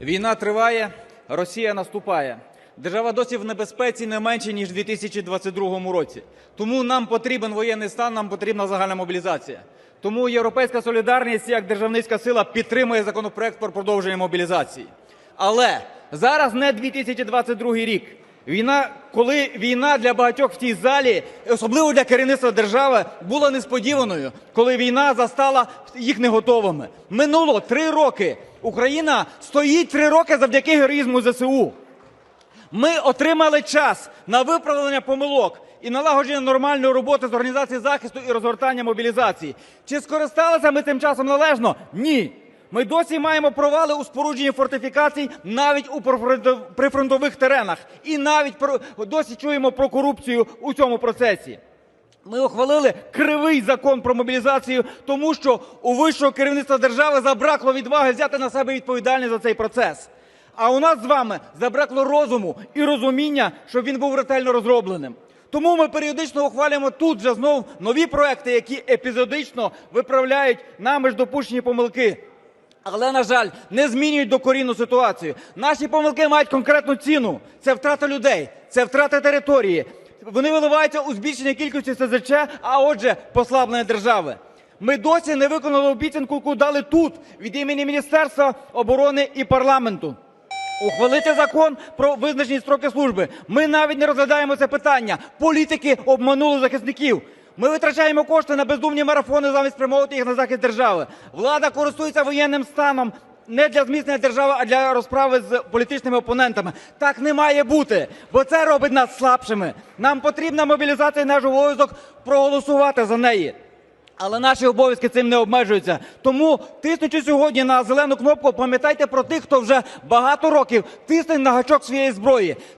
Війна триває, Росія наступає. Держава досі в небезпеці не менше ніж у 2022 році. Тому нам потрібен воєнний стан, нам потрібна загальна мобілізація. Тому Європейська солідарність як державницька сила підтримує законопроект про продовження мобілізації. Але зараз не 2022 рік. Війна, коли війна для багатьох в цій залі, особливо для керівництва держави, була несподіваною, коли війна застала їх не готовими. Минуло три роки. Україна стоїть три роки завдяки героїзму ЗСУ. Ми отримали час на виправлення помилок і налагодження нормальної роботи з організації захисту і розгортання мобілізації. Чи скористалися ми тим часом належно? Ні. Ми досі маємо провали у спорудженні фортифікацій навіть у прифронтов- прифронтових теренах. І навіть про- досі чуємо про корупцію у цьому процесі. Ми ухвалили кривий закон про мобілізацію, тому що у вищого керівництва держави забракло відваги взяти на себе відповідальність за цей процес. А у нас з вами забракло розуму і розуміння, щоб він був ретельно розробленим. Тому ми періодично ухвалюємо тут же знов нові проекти, які епізодично виправляють нами ж допущені помилки. Але, на жаль, не змінюють докорінну ситуацію. Наші помилки мають конкретну ціну. Це втрата людей, це втрата території. Вони виливаються у збільшення кількості СЗЧ, а отже, послаблення держави. Ми досі не виконали обіцянку, яку дали тут від імені Міністерства оборони і парламенту. Ухвалити закон про визначені строки служби. Ми навіть не розглядаємо це питання. Політики обманули захисників. Ми витрачаємо кошти на бездумні марафони замість спрямовувати їх на захист держави. Влада користується воєнним станом не для зміцнення держави, а для розправи з політичними опонентами. Так не має бути, бо це робить нас слабшими. Нам потрібна мобілізація, і наш обов'язок проголосувати за неї. Але наші обов'язки цим не обмежуються. Тому, тиснучи сьогодні на зелену кнопку, пам'ятайте про тих, хто вже багато років тисне на гачок своєї зброї.